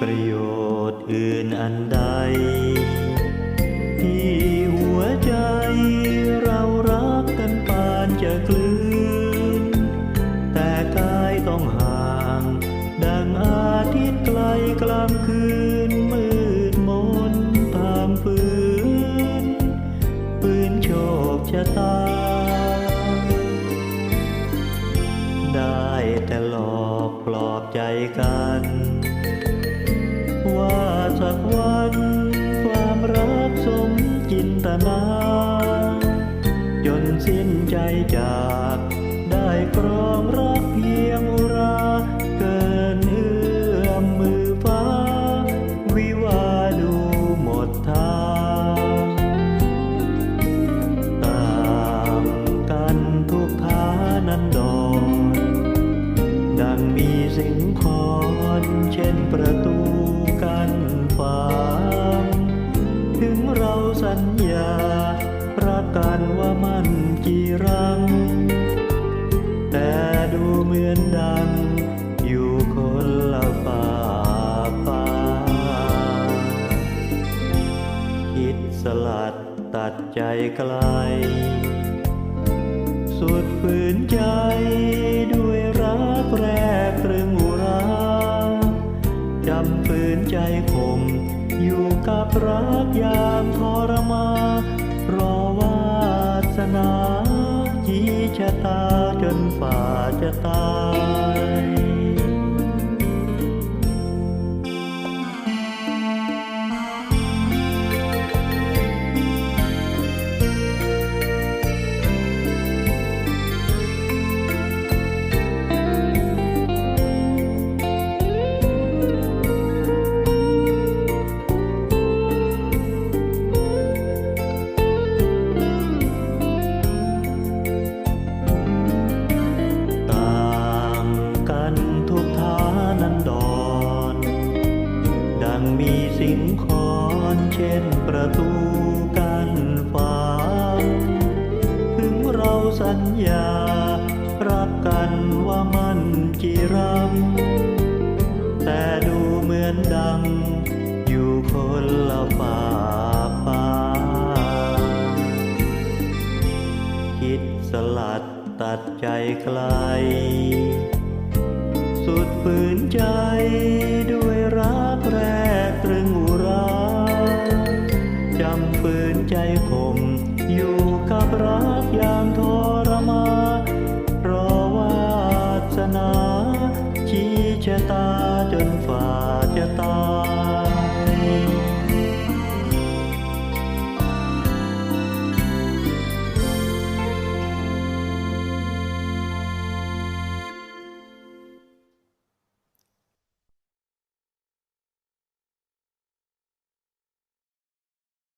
ประโยชน์อื่นอันใด ที่หัวใจเรารักกันปานจะคลืน แต่กายต้องห่าง ดังอาทิตย์ไกลกลางคืนมืดมนตามปืน ปืนโชคชะตา ได้แต่หลอกปลอบใจกัน นันดรดังมีสิงคอนเช่นประตูกันฝางถึงเราสัญญารักกันว่ามันจีรัง แต่ดูเหมือนดังอยู่คนละป่าฟ้าคิดสลัดตัดใจไกล สุดฝืนใจด้วยรักแรกตรึงอุราจำฝืนใจคมอยู่กับรักยามทรมารอวาสนาจีชะตาจนฝ่าจะตา สิงคอนเช่นประตูกันฟ้า ถึงเราสัญญา รักกันว่ามันจีรังแต่ดูเหมือนดัง อยู่คนละป่าฟ้า คิดสลัดตัดใจไกล สุดฝืนใจด จนฝ่าจะตา